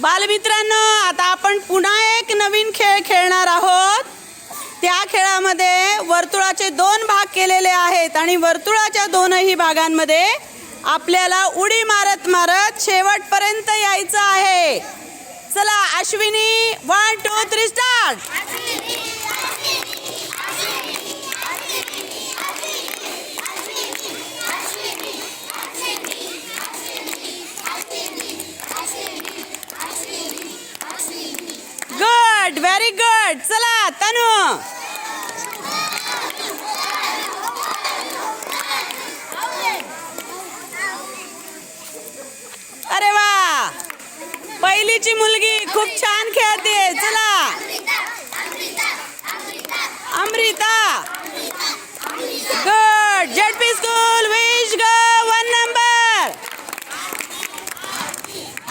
बालमित्रांनो आता आपण पुन्हा एक नवीन खेळ खेळणार आहोत. त्या खेळामध्ये वर्तुळाचे दोन भाग केलेले आहेत आणि वर्तुळाच्या दोनही भागांमध्ये आपल्याला उडी मारत मारत शेवटपर्यंत यायचं आहे. चला Ashwini one two three good very good चला तनु. अरे वा पहिलीची मुलगी खूप छान खेळते चला.